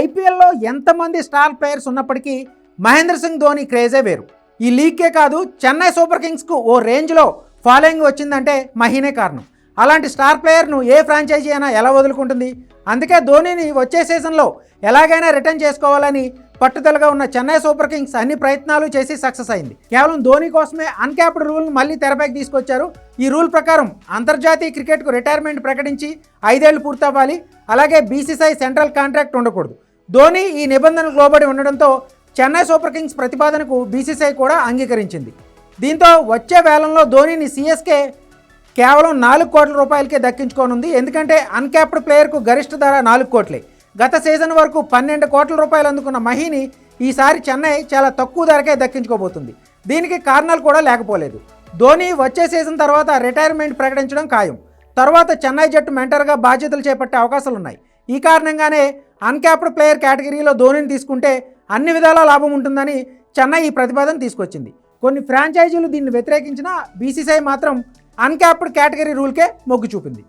ఐపీఎల్లో ఎంతమంది star players ఉన్నప్పటికీ మహేంద్ర సింగ్ ధోని క్రేజే వేరు. ఈ లీగ్కే కాదు చెన్నై సూపర్ కింగ్స్కు ఓ రేంజ్లో ఫాలోయింగ్ వచ్చిందంటే మహీనే కారణం. అలాంటి స్టార్ ప్లేయర్ను ఏ ఫ్రాంచైజీ అయినా ఎలా వదులుకుంటుంది? అందుకే ధోనిని వచ్చే సీజన్లో ఎలాగైనా రిటర్న్ చేసుకోవాలని పట్టుదలగా ఉన్న చెన్నై సూపర్ కింగ్స్ అన్ని ప్రయత్నాలు చేసి సక్సెస్ అయింది. కేవలం ధోని కోసమే అన్క్యాప్డ్ రూల్ను మళ్ళీ తెరపైకి తీసుకొచ్చారు. ఈ రూల్ ప్రకారం అంతర్జాతీయ క్రికెట్కు రిటైర్మెంట్ ప్రకటించి ఐదేళ్ళు పూర్తవ్వాలి. అలాగే బీసీసీఐ సెంట్రల్ కాంట్రాక్ట్ ఉండకూడదు. ధోని ఈ నిబంధనకు లోబడి ఉండడంతో చెన్నై సూపర్ కింగ్స్ ప్రతిపాదనకు బీసీసీఐ కూడా అంగీకరించింది. దీంతో వచ్చే వేలంలో ధోనిని సీఎస్కే కేవలం నాలుగు కోట్ల రూపాయలకే దక్కించుకోనుంది. ఎందుకంటే అన్క్యాప్డ్ ప్లేయర్కు గరిష్ట ధర నాలుగు కోట్లే. గత సీజన్ వరకు పన్నెండు కోట్ల రూపాయలు అందుకున్న మహిని ఈసారి చెన్నై చాలా తక్కువ ధరకే దక్కించుకోబోతుంది. దీనికి కారణాలు కూడా లేకపోలేదు. ధోని వచ్చే సీజన్ తర్వాత రిటైర్మెంట్ ప్రకటించడం ఖాయం. తర్వాత చెన్నై జట్టు మెంటర్గా బాధ్యతలు చేపట్టే అవకాశాలు ఉన్నాయి ఈ కారణంగానే అన్క్యాప్డ్ ప్లేయర్ కేటగిరీలో ధోనిని తీసుకుంటే అన్ని విధాలా లాభం ఉంటుందని చెన్నై ఈ ప్రతిపాదన తీసుకొచ్చింది. కొన్ని ఫ్రాంచైజీలు దీన్ని వ్యతిరేకించినా బీసీసీఐ మాత్రం అన్క్యాప్డ్ కేటగిరీ రూల్కే మొగ్గు చూపింది.